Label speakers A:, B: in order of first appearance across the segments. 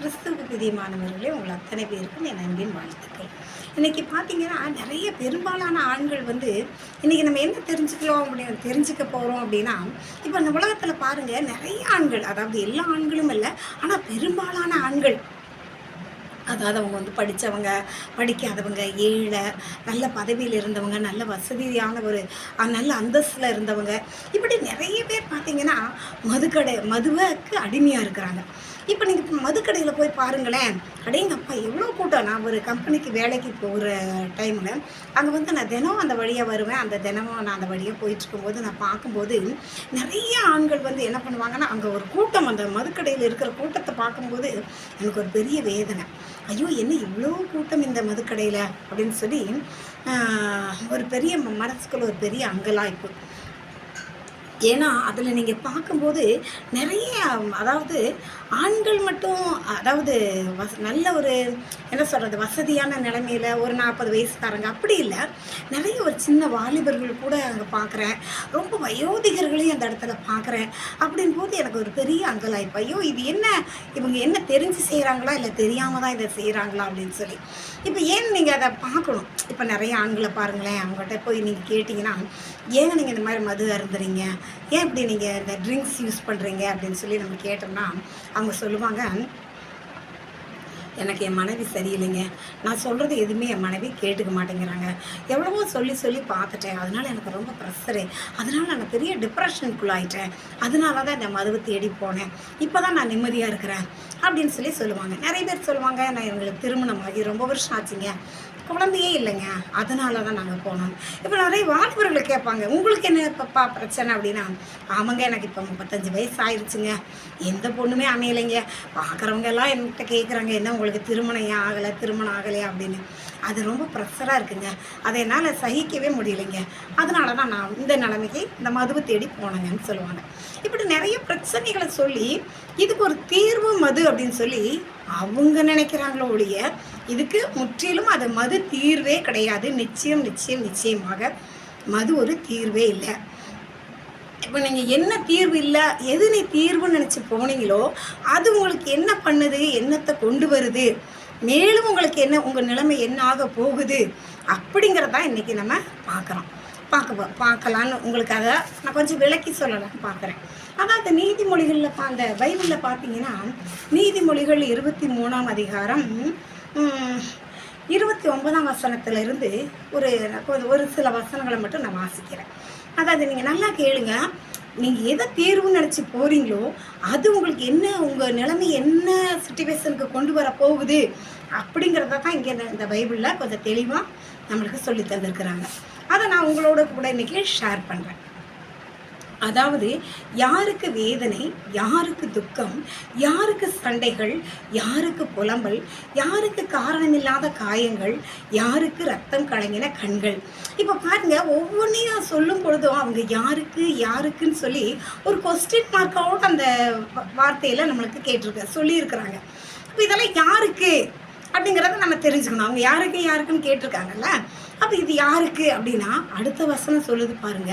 A: கிறிஸ்துவ பிரியமானவர்களே உங்கள் அத்தனை பேருக்கும் என் அன்பின் வாழ்த்துக்கள். இன்றைக்கி பார்த்தீங்கன்னா நிறைய பெரும்பாலான ஆண்கள் வந்து இன்றைக்கி நம்ம என்ன தெரிஞ்சுக்கலாம் அப்படின்னு தெரிஞ்சுக்க போகிறோம் அப்படின்னா இப்போ இந்த உலகத்தில் பாருங்கள் நிறைய ஆண்கள் அதாவது எல்லா ஆண்களும் இல்லை ஆனால் பெரும்பாலான ஆண்கள் அதாவது அவங்க வந்து படித்தவங்க படிக்காதவங்க ஏழை நல்ல பதவியில் இருந்தவங்க நல்ல வசதியான ஒரு நல்ல அந்தஸ்தில் இருந்தவங்க இப்படி நிறைய பேர் பார்த்தீங்கன்னா மதுக்கடை மதுவுக்கு அடிமையாக இருக்கிறாங்க. இப்போ நீங்கள் இப்போ மதுக்கடையில் போய் பாருங்களேன். அடேங்கப்பா எவ்வளோ கூட்டம். நான் ஒரு கம்பெனிக்கு வேலைக்கு போகிற டைமில் அங்கே வந்து நான் தினம் அந்த வழியாக வருவேன். அந்த தினமும் நான் அந்த வழியாக போயிட்டுருக்கும்போது நான் பார்க்கும்போது நிறைய ஆண்கள் வந்து என்ன பண்ணுவாங்கன்னா அங்கே ஒரு கூட்டம் அந்த மதுக்கடையில் இருக்கிற கூட்டத்தை பார்க்கும்போது எனக்கு ஒரு பெரிய வேதனை. ஐயோ என்ன இவ்வளோ கூட்டம் இந்த மதுக்கடையில்? அப்படின்னு சொல்லி ஒரு பெரிய ம- மனசுக்குள்ள ஒரு பெரிய அங்கலாய்ப்பு. ஏன்னா அதில் நீங்கள் பார்க்கும்போது நிறைய அதாவது ஆண்கள் மட்டும் அதாவது வச நல்ல ஒரு என்ன சொல்கிறது வசதியான நிலைமையில் ஒரு நாற்பது வயசுக்காரங்க அப்படி இல்லை. நிறைய ஒரு சின்ன வாலிபர்கள் கூட அங்கே பார்க்குறேன் ரொம்ப வயோதிகர்களையும் அந்த இடத்துல பார்க்குறேன் அப்படின் போது எனக்கு ஒரு பெரிய அங்கலாய்ப்பு. ஐயோ இது என்ன? இவங்க என்ன தெரிஞ்சு செய்கிறாங்களா இல்லை தெரியாமல் தான் இதை செய்கிறாங்களா அப்படின்னு சொல்லி. இப்போ ஏன் நீங்கள் அதை பார்க்கணும்? இப்போ நிறைய ஆண்களை பாருங்களேன். அவங்ககிட்ட போய் நீங்கள் கேட்டிங்கன்னா ஏங்க நீங்கள் இந்த மாதிரி மது அருந்துறீங்க? ஏன் இப்படி நீங்கள் இந்த ட்ரிங்க்ஸ் யூஸ் பண்ணுறீங்க அப்படின்னு சொல்லி நம்ம கேட்டோம்னா அவங்க சொல்லுவாங்க எனக்கு என் மனைவி சரியில்லைங்க. நான் சொல்கிறது எதுவுமே என் மனைவி கேட்டுக்க மாட்டேங்கிறாங்க. எவ்வளவோ சொல்லி சொல்லி பார்த்துட்டேன். அதனால எனக்கு ரொம்ப ப்ரெஷரு அதனால நான் பெரிய டிப்ரெஷனுக்குள்ளாயிட்டேன் அதனால தான் இந்த மதுவை தேடி போனேன். இப்போ தான் நான் நிம்மதியாக இருக்கிறேன். அப்படின்னு சொல்லி சொல்லுவாங்க. நிறைய பேர் சொல்லுவாங்க நான் எங்களுக்கு திருமணமாகி ரொம்ப வருஷம் ஆச்சுங்க. குழந்தையே இல்லைங்க. அதனால தான் நாங்கள் போனோம். இப்போ நிறைய வாலிபர்களை கேட்பாங்க உங்களுக்கு என்ன பப்பா பிரச்சனை? அப்படின்னா ஆமாங்க எனக்கு இப்போ முப்பத்தஞ்சு வயசு ஆயிடுச்சுங்க எந்த பொண்ணுமே அமையலைங்க. பார்க்குறவங்க எல்லாம் என்கிட்ட கேட்குறாங்க என்ன உங்களுக்கு திருமணம் ஏன் ஆகலை திருமணம் ஆகலையா? அப்படின்னு. அது ரொம்ப ப்ரெஷராக இருக்குங்க. அதை என்னால் சகிக்கவே முடியலைங்க. அதனால தான் நான் இந்த நிலைமைக்கு இந்த மதுவை தேடி போனேங்கன்னு சொல்லுவாங்க. இப்படி நிறைய பிரச்சனைகளை சொல்லி இதுக்கு ஒரு தீர்வு மது அப்படின்னு சொல்லி அவங்க நினைக்கிறாங்களோ ஒழிய இதுக்கு முற்றிலும் அது மது தீர்வே கிடையாது. நிச்சயம் நிச்சயம் நிச்சயமாக மது ஒரு தீர்வே இல்லை. இப்போ நீங்கள் என்ன தீர்வு இல்லை எது நீ தீர்வுன்னு நினச்சி போனீங்களோ அது உங்களுக்கு என்ன பண்ணுது என்னத்தை கொண்டு வருது மேலும் உங்களுக்கு என்ன உங்கள் நிலைமை என்ன ஆக போகுது அப்படிங்கிறதான் இன்றைக்கி நம்ம பார்க்குறோம் பார்க்க பார்க்கலான்னு உங்களுக்கு அதை நான் கொஞ்சம் விளக்கி சொல்லலாம்னு பார்க்குறேன். அதாவது நீதிமொழிகளில் பா அந்த பைபிளில் பார்த்தீங்கன்னா நீதிமொழிகள் இருபத்தி மூணாம் அதிகாரம் இருபத்தி ஒன்பதாம் வசனத்திலிருந்து ஒரு ஒரு- ஒரு சில வசனங்களை மட்டும் நான் வாசிக்கிறேன். அதாவது நீங்கள் நல்லா கேளுங்க நீங்கள் எதை தேர்வுன்னு நினச்சி போகிறீங்களோ அது உங்களுக்கு என்ன உங்கள் நிலைமை என்ன சுச்சுவேஷனுக்கு கொண்டு வர போகுது அப்படிங்கிறத தான் இங்கே இந்த பைபிளில் கொஞ்சம் தெளிவாக நம்மளுக்கு சொல்லி தந்திருக்கிறாங்க. அதை நான் உங்களோட கூட இன்றைக்கி ஷேர் பண்ணுறேன் அதாவது யாருக்கு வேதனை யாருக்கு துக்கம் யாருக்கு சண்டைகள் யாருக்கு புலம்பல் யாருக்கு காரணமில்லாத காயங்கள் யாருக்கு ரத்தம் கலங்கின கண்கள். இப்போ பாருங்க ஒவ்வொன்றையும் சொல்லும் பொழுதும் அவங்க யாருக்கு யாருக்குன்னு சொல்லி ஒரு கொஸ்டின் மார்க்கோட அந்த வார்த்தையில் நம்மளுக்கு கேட்டிருக்க சொல்லியிருக்கிறாங்க. இப்போ இதெல்லாம் யாருக்கு? அப்படிங்கிறத நம்ம தெரிஞ்சுக்கணும். அவங்க யாருக்கு யாருக்குன்னு கேட்டிருக்காங்கல்ல? அப்போ இது யாருக்கு அப்படின்னா அடுத்த வசனம் சொல்லுது பாருங்க.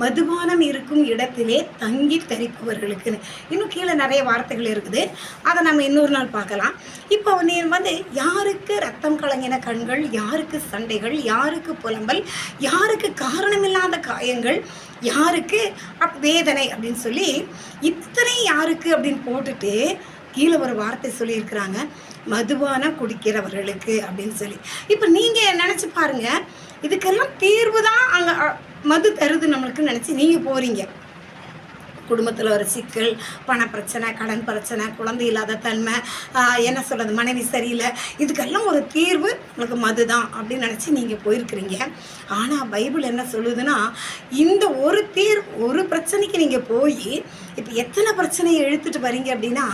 A: மதுபானம் இருக்கும் இடத்திலே தங்கி தரிப்பவர்களுக்குன்னு. இன்னும் கீழே நிறைய வார்த்தைகள் இருக்குது. அதை நம்ம இன்னொரு நாள் பார்க்கலாம். இப்போ நீ வந்து யாருக்கு ரத்தம் கலங்கின கண்கள் யாருக்கு சண்டைகள் யாருக்கு புலம்பல் யாருக்கு காரணமில்லாத காயங்கள் யாருக்கு அப் வேதனை அப்படின்னு சொல்லி இத்தனை யாருக்கு அப்படின்னு போட்டுட்டு கீழே ஒரு வார்த்தை சொல்லியிருக்கிறாங்க மதுபானம் குடிக்கிறவர்களுக்கு அப்படின்னு சொல்லி. இப்போ நீங்கள் நினச்சி பாருங்க இதுக்கெல்லாம் தீர்வு தான் அங்கே மது தருது நம்மளுக்கு நினச்சி நீங்கள் போகிறீங்க குடும்பத்தில் ஒரு சிக்கல் பண பிரச்சனை கடன் பிரச்சனை குழந்தை இல்லாத தன்மை என்ன சொல்கிறது மனைவி சரியில்லை இதுக்கெல்லாம் ஒரு தீர்வு உங்களுக்கு மது தான் அப்படின்னு நினச்சி நீங்கள் போயிருக்கிறீங்க. ஆனால் பைபிள் என்ன சொல்லுதுன்னா இந்த ஒரு தீர் ஒரு பிரச்சனைக்கு நீங்கள் போய் இப்போ எத்தனை பிரச்சனையை இழுத்துட்டு வரீங்க அப்படின்னா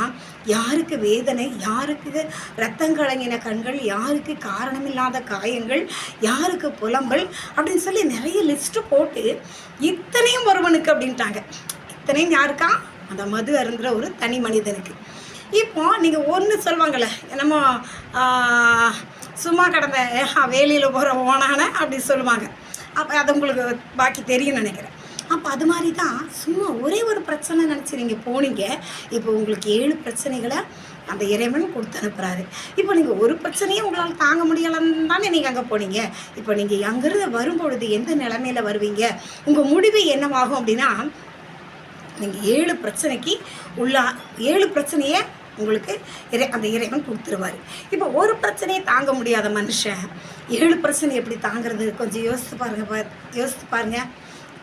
A: யாருக்கு வேதனை யாருக்கு ரத்தம் கலங்கின கண்கள் யாருக்கு காரணமில்லாத காயங்கள் யாருக்கு புலம்பல் அப்படின்னு சொல்லி நிறைய லிஸ்ட்டு போட்டு இத்தனையும் ஒருவனுக்கு அப்படின்ட்டாங்க. அத்தனையும் யாருக்கா அந்த மது அருந்துற ஒரு தனி மனிதனுக்கு. இப்போ நீங்கள் ஒன்று சொல்லுவாங்கள்ல என்னமோ சும்மா கடந்த வேலையில் போகிற ஓனான அப்படி சொல்லுவாங்க. அப்போ அது உங்களுக்கு பாக்கி தெரியும்னு நினைக்கிறேன். அப்போ அது மாதிரி தான் சும்மா ஒரே ஒரு பிரச்சனை நினச்சி நீங்கள் போனீங்க. இப்போ உங்களுக்கு ஏழு பிரச்சனைகளை அந்த இறைவன் கொடுத்து அனுப்புகிறாரு இப்போ நீங்கள் ஒரு பிரச்சனையும் உங்களால் தாங்க முடியலன்னு தானே நீங்கள் அங்கே போனீங்க. இப்போ நீங்கள் அங்கேருந்து வரும்பொழுது எந்த நிலமையில வருவீங்க? உங்கள் முடிவு என்னவாகும் அப்படின்னா நீங்கள் ஏழு பிரச்சனைக்கு உள்ளா ஏழு பிரச்சனையை உங்களுக்கு இறை அந்த இறைவன் கொடுத்துருவார். இப்போ ஒரு பிரச்சனையை தாங்க முடியாத மனுஷன் ஏழு பிரச்சனை எப்படி தாங்கிறது? கொஞ்சம் யோசித்து பாருங்கள் பா யோசித்து பாருங்கள்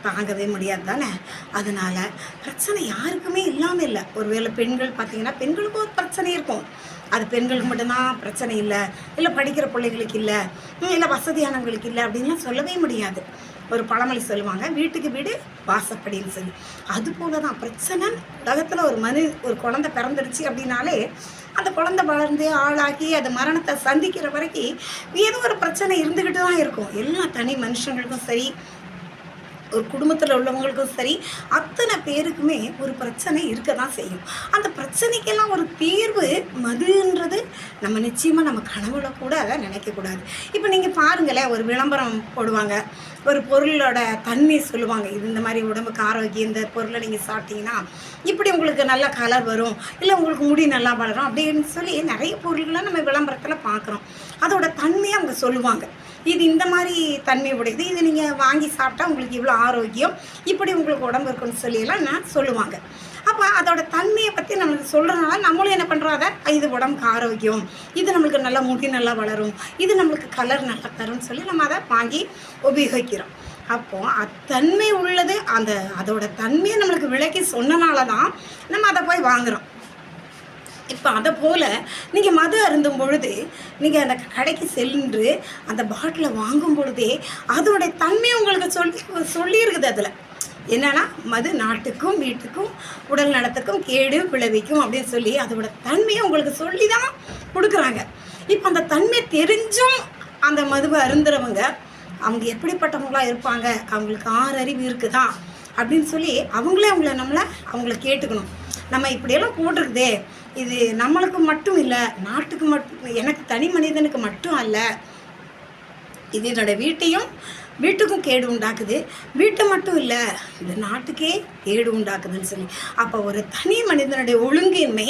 A: தாங்கவே முடியாது தானே? அதனால் பிரச்சனை யாருக்குமே இல்லாமல் இல்லை. ஒருவேளை பெண்கள் பார்த்தீங்கன்னா பெண்களுக்கும் ஒரு பிரச்சனை இருக்கும். அது பெண்களுக்கு மட்டும்தான் பிரச்சனை இல்லை. இல்லை படிக்கிற பிள்ளைகளுக்கு இல்லை. இல்லை வசதியானவங்களுக்கு இல்லை. அப்படின்லாம் சொல்லவே முடியாது. ஒரு பழமொழி சொல்லுவாங்க வீட்டுக்கு வீடு வாசப்படின்னு சொல்லி. அது போல தான் பிரச்சனை. உலகத்தில் ஒரு மனு ஒரு குழந்தை பிறந்துடுச்சு அப்படின்னாலே அந்த குழந்தை வளர்ந்து ஆளாகி அது மரணத்தை சந்திக்கிற வரைக்கும் ஏதோ ஒரு பிரச்சனை இருந்துக்கிட்டு தான் இருக்கும். எல்லா தனி மனுஷங்களுக்கும் சரி ஒரு குடும்பத்தில் உள்ளவங்களுக்கும் சரி அத்தனை பேருக்குமே ஒரு பிரச்சனை இருக்க தான் செய்யும். அந்த பிரச்சனைக்கெல்லாம் ஒரு தீர்வு மதுன்றது நம்ம நிச்சயமாக நம்ம கனவுல கூட அதை நினைக்கக்கூடாது இப்போ நீங்கள் பாருங்களேன் ஒரு விளம்பரம் போடுவாங்க ஒரு பொருளோட தன்மை சொல்லுவாங்க. இது இந்த மாதிரி உடம்புக்கு ஆரோக்கியம் இந்த பொருளை நீங்கள் சாப்பிட்டீங்கன்னா இப்படி உங்களுக்கு நல்ல கலர் வரும் இல்லை உங்களுக்கு முடி நல்லா வளரும் அப்படின்னு சொல்லி நிறைய பொருள்களை நம்ம விளம்பரத்தில் பார்க்குறோம் அதோட தன்மையை அவங்க சொல்லுவாங்க. இது இந்த மாதிரி தன்மை உடையது. இது நீங்கள் வாங்கி சாப்பிட்டா உங்களுக்கு இவ்வளோ ஆரோக்கியம். இப்படி உங்களுக்கு உடம்பு இருக்குன்னு சொல்லியெல்லாம் நான் சொல்லுவாங்க. அப்போ அதோட தன்மையை பற்றி நம்மளுக்கு சொல்கிறதுனால நம்மளும் என்ன பண்ணுறோம் அதை? இது உடம்புக்கு ஆரோக்கியம். இது நம்மளுக்கு நல்லா முடி நல்லா வளரும். இது நம்மளுக்கு கலர் நல்லா தரும்னு சொல்லி நம்ம அதை வாங்கி உபயோகிக்கிறோம். அப்போது அத்தன்மை உள்ளது. அந்த அதோட தன்மையை நம்மளுக்கு விளக்கி சொன்னனால தான் நம்ம அதை போய் வாங்குகிறோம் இப்போ அதை போல் நீங்கள் மது அருந்தும் பொழுது நீங்கள் அந்த கடைக்கு சென்று அந்த பாட்டிலை வாங்கும் பொழுதே அதோடைய தன்மை உங்களுக்கு சொல்லி சொல்லியிருக்குது அதில். என்னன்னா மது நாட்டுக்கும் வீட்டுக்கும் உடல் நலத்துக்கும் கேடு விளைவிக்கும் அப்படின்னு சொல்லி அதோட தன்மையை உங்களுக்கு சொல்லி தான் கொடுக்குறாங்க. இப்போ அந்த தன்மை தெரிஞ்சும் அந்த மதுவை அருந்துறவங்க அவங்க எப்படிப்பட்டவங்களாக இருப்பாங்க அவங்களுக்கு ஆறு அறிவு இருக்குதா அப்படின்னு சொல்லி அவங்களே அவங்கள நம்மளை அவங்கள கேட்டுக்கணும். நம்ம இப்படியெல்லாம் போட்டிருக்குதே இது நம்மளுக்கு மட்டும் இல்லை நாட்டுக்கு மட்டும் எனக்கு தனி மனிதனுக்கு மட்டும் அல்ல. இது என்னோடய வீட்டையும் வீட்டுக்கும் கேடு உண்டாக்குது. வீட்டை மட்டும் இல்லை இந்த நாட்டுக்கே கேடு உண்டாக்குதுன்னு சொல்லி. அப்போ ஒரு தனி மனிதனுடைய ஒழுங்கின்மை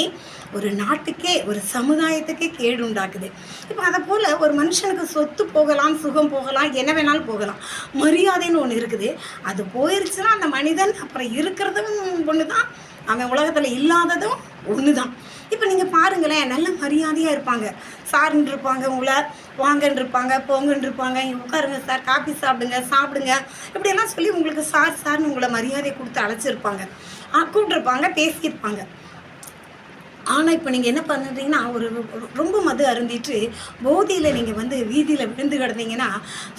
A: ஒரு நாட்டுக்கே ஒரு சமுதாயத்துக்கே கேடு உண்டாக்குது. இப்போ அதை போல் ஒரு மனுஷனுக்கு சொத்து போகலாம் சுகம் போகலாம் என்ன வேணாலும் போகலாம். மரியாதைன்னு ஒன்று இருக்குது. அது போயிருச்சுன்னா அந்த மனிதன் அப்புறம் இருக்கிறதும் ஒன்று தான் அவன் உலகத்தில் இல்லாததும் ஒன்று தான் இப்போ நீங்கள் பாருங்களேன் நல்ல மரியாதையாக இருப்பாங்க. சார்ன்னு இருப்பாங்க உங்களை வாங்கன்னு இருப்பாங்க போங்கன்னு இருப்பாங்க இங்கே உட்காருங்க சார் காஃபி சாப்பிடுங்க சாப்பிடுங்க. இப்படியெல்லாம் சொல்லி உங்களுக்கு சார் சார்னு உங்களை மரியாதை கொடுத்து அழைச்சி வச்சுருப்பாங்க கூப்பிட்ருப்பாங்க பேசியிருப்பாங்க. ஆனால் இப்போ நீங்கள் என்ன பண்ணுறீங்கன்னா ஒரு ஒரு- ரொம்ப மது அருந்திட்டு போதியில் நீங்கள் வந்து வீதியில் விழுந்து கிடந்தீங்கன்னா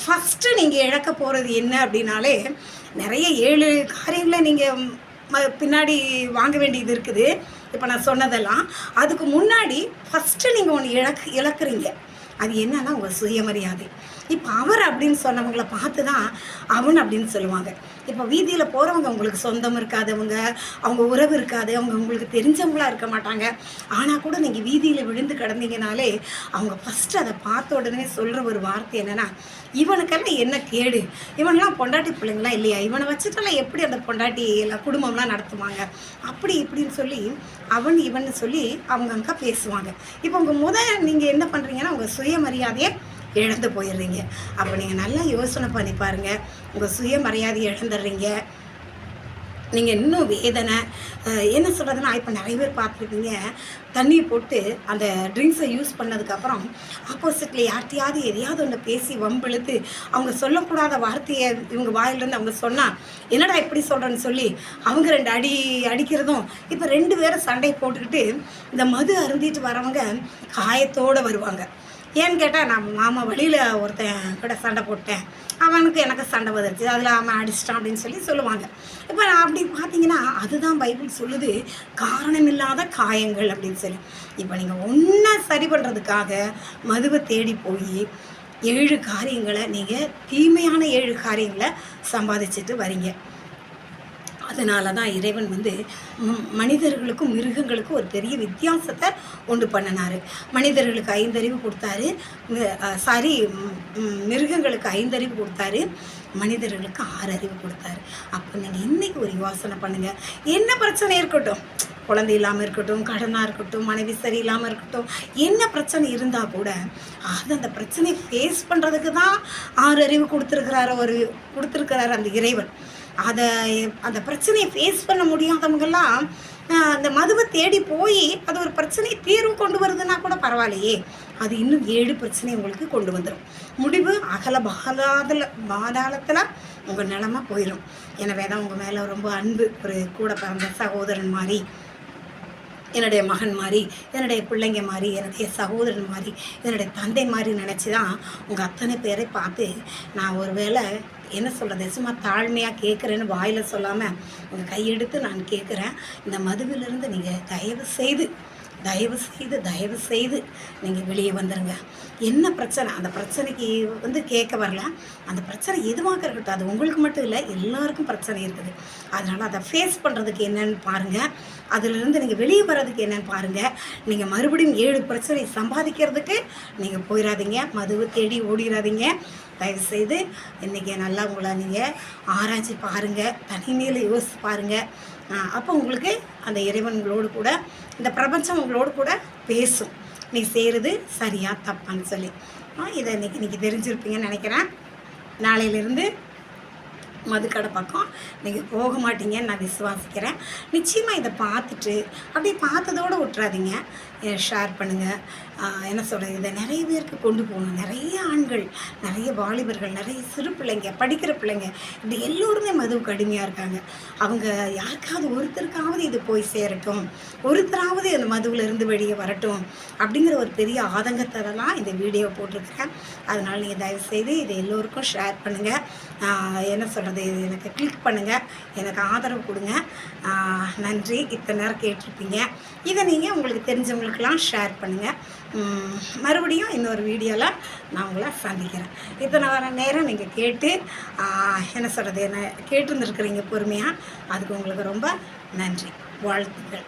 A: ஃபஸ்ட்டு நீங்கள் இழக்க போகிறது என்ன அப்படின்னாலே நிறைய ஏழு காரியங்களை நீங்கள் ம பின்னாடி வாங்க வேண்டியது இருக்குது. இப்போ நான் சொன்னதெல்லாம் அதுக்கு முன்னாடி ஃபஸ்ட்டு நீங்கள் ஒன்று இழக்கு இழக்கிறீங்க. அது என்னன்னா உங்கள் சுயமரியாதை. இப்போ அவர் அப்படின்னு சொன்னவங்களை பார்த்து தான் அவன் அப்படின்னு சொல்லுவாங்க. இப்போ வீதியில் போகிறவங்க உங்களுக்கு சொந்தம் இருக்காதவங்க அவங்க உறவு இருக்காது அவங்க உங்களுக்கு தெரிஞ்சவங்களா இருக்க மாட்டாங்க. ஆனால் கூட நீங்கள் வீதியில் விழுந்து கிடந்தீங்கனாலே அவங்க ஃபஸ்ட்டு அதை பார்த்த உடனே சொல்கிற ஒரு வார்த்தை என்னென்னா இவனுக்கெல்லாம் என்ன கேடு? இவனெல்லாம் பொண்டாட்டி பிள்ளைங்களாம் இல்லையா? இவனை வச்சுட்டெல்லாம் எப்படி அந்த பொண்டாட்டி எல்லாம் குடும்பம்லாம் நடத்துவாங்க? அப்படி இப்படின்னு சொல்லி அவன் இவன் சொல்லி அவங்க அங்கே பேசுவாங்க. இப்போ உங்கள் முத நீங்கள் என்ன பண்ணுறீங்கன்னா உங்கள் சுயமரியாதையை இழந்து போயிடுறீங்க. அப்போ நீங்கள் நல்லா யோசனை பண்ணி பாருங்கள் உங்கள் சுயமரியாதையை இழந்துடுறீங்க. நீங்கள் இன்னும் வேதனை என்ன சொல்கிறதுனா இப்போ நிறைய பேர் பார்த்துருக்கீங்க தண்ணியை போட்டு அந்த ட்ரிங்க்ஸை யூஸ் பண்ணதுக்கப்புறம் ஆப்போசிட்டில் யார்ட்டையாவது எதையாவது ஒன்று பேசி வம்பிழுத்து அவங்க சொல்லக்கூடாத வார்த்தையை இவங்க வாயிலிருந்து அவங்க சொன்னால் என்னடா இப்படி சொல்கிறேன்னு சொல்லி அவங்க ரெண்டு அடி அடிக்கிறதும் இப்போ ரெண்டு பேரும் சண்டை போட்டுக்கிட்டு இந்த மது அருந்திட்டு வரவங்க காயத்தோடு வருவாங்க. ஏன்னு கேட்டால் நான் மாமா வழியில் ஒருத்தன் கூட சண்டை போட்டேன். அவனுக்கு எனக்கு சண்டை வந்துருச்சு அதில் அவன் அடிச்சிட்டான் அப்படின்னு சொல்லி சொல்லுவாங்க. இப்போ நான் அப்படி பார்த்தீங்கன்னா அதுதான் பைபிள் சொல்லுது காரணமில்லாத காயங்கள் அப்படின்னு சொல்லி. இப்போ நீங்கள் ஒன்றை சரி பண்ணுறதுக்காக மதுவை தேடி போய் ஏழு காரியங்களை நீங்கள் தீமையான ஏழு காரியங்களை சம்பாதிச்சுட்டு வரீங்க. அதனால தான் இறைவன் வந்து மனிதர்களுக்கும் மிருகங்களுக்கும் ஒரு பெரிய வித்தியாசத்தை உண்டு பண்ணினார். மனிதர்களுக்கு ஐந்தறிவு கொடுத்தாரு. சாரி மிருகங்களுக்கு ஐந்தறிவு கொடுத்தாரு. மனிதர்களுக்கு ஆறு அறிவு கொடுத்தாரு. அப்போ நீங்கள் இன்றைக்கி ஒரு யோசனை பண்ணுங்கள் என்ன பிரச்சனை இருக்கட்டும்? குழந்தை இல்லாமல் இருக்கட்டும் கடனாக இருக்கட்டும் மனைவி சரியில்லாமல் இருக்கட்டும் என்ன பிரச்சனை இருந்தால் கூட அது அந்த பிரச்சனையை ஃபேஸ் பண்ணுறதுக்கு தான் ஆறு அறிவு கொடுத்துருக்கிறார ஒரு கொடுத்துருக்கிறார் அந்த இறைவன். அதை அந்த பிரச்சனையை ஃபேஸ் பண்ண முடியாதவங்கெல்லாம் அந்த மதுவை தேடி போய் அது ஒரு பிரச்சனையை தீர்வு கொண்டு வருதுன்னா கூட பரவாயில்லையே. அது இன்னும் ஏழு பிரச்சனை உங்களுக்கு கொண்டு வந்துடும் முடிவு அகல பகலாதல பாதாளத்தில் உங்கள் நிலமா போயிடும் எனவே தான் உங்கள் மேலே ரொம்ப அன்பு ஒரு கூட பிறந்த சகோதரன் மாதிரி என்னுடைய மகன் மாதிரி என்னுடைய பிள்ளைங்க மாதிரி என்னுடைய சகோதரன் மாதிரி என்னுடைய தந்தை மாதிரி நினச்சி தான் உங்கள் அத்தனை பேரை பார்த்து நான் ஒரு வேளை என்ன சொல்கிறது சும்மா தாழ்மையாக கேட்குறேன்னு வாயில் சொல்லாமல் உங்கள் கையெடுத்து நான் கேட்குறேன் இந்த மதுவிலிருந்து நீங்கள் தயவு செய்து தயவு செய்து தயவு செய்து நீங்கள் வெளியே வந்துடுங்க என்ன பிரச்சனை? அந்த பிரச்சனைக்கு வந்து கேட்க வரல. அந்த பிரச்சனை எதுவாக இருக்கட்டும் அது உங்களுக்கு மட்டும் இல்லை எல்லாருக்கும் பிரச்சனை இருக்குது. அதனால் அதை ஃபேஸ் பண்ணுறதுக்கு என்னன்னு பாருங்கள் அதிலிருந்து நீங்கள் வெளியே வர்றதுக்கு என்னன்னு பாருங்கள் நீங்கள் மறுபடியும் ஏழு பிரச்சனை சம்பாதிக்கிறதுக்கு நீங்கள் போயிடாதீங்க மதுவை தேடி ஓடிடாதீங்க தயவுசெய்து இன்றைக்கி நல்லா உங்களை நீங்கள் ஆராய்ச்சி பாருங்கள் தனிமையில் யோசிச்சு பாருங்கள் அப்போ உங்களுக்கு அந்த இறைவன் கூட இந்த பிரபஞ்சம் உங்களோடு கூட பேசும். நீ செய்கிறது சரியாக தப்பான்னு சொல்லி. இதை இன்னைக்கு நீங்கள் தெரிஞ்சிருப்பீங்கன்னு நினைக்கிறேன். நாளையிலேருந்து மதுக்கடை பக்கம். நீங்கள் போக மாட்டீங்கன்னு நான் விசுவாசிக்கிறேன். நிச்சயமாக இதை பார்த்துட்டு அப்படியே பார்த்ததோடு விட்டுறாதீங்க ஷேர் பண்ணுங்கள் என்ன சொல்கிறது இதை நிறைய பேருக்கு கொண்டு போகணும். நிறைய ஆண்கள் நிறைய வாலிபர்கள் நிறைய சிறு பிள்ளைங்க படிக்கிற பிள்ளைங்க இப்படி எல்லோருமே மதுவுக்கு அடிமையாக இருக்காங்க. அவங்க யாருக்காவது ஒருத்தருக்காவது இது போய் சேரட்டும். ஒருத்தராவது அந்த மதுவில் இருந்து வெளியே வரட்டும் அப்படிங்கிற ஒரு பெரிய ஆதங்கத்தெல்லாம் இந்த வீடியோ போட்டிருக்கிறேன் அதனால் நீங்கள் தயவுசெய்து இதை எல்லோருக்கும் ஷேர் பண்ணுங்கள் என்ன சொல்கிறது இது எனக்கு கிளிக் பண்ணுங்கள் எனக்கு ஆதரவு கொடுங்க. நன்றி. இத்தனை நேரம் கேட்டிருப்பீங்க. இதை நீங்கள் உங்களுக்கு தெரிஞ்சவங்களுக்கெல்லாம் ஷேர் பண்ணுங்கள் மறுபடியும் இன்னொரு வீடியோவில் நான் உங்களை சந்திக்கிறேன். இத்தனை வர நேரம் நீங்கள் கேட்டு என்ன சொல்கிறது என்ன கேட்டுருந்துருக்குறீங்க பொறுமையாக அதுக்கு உங்களுக்கு ரொம்ப நன்றி. வாழ்த்துக்கள்.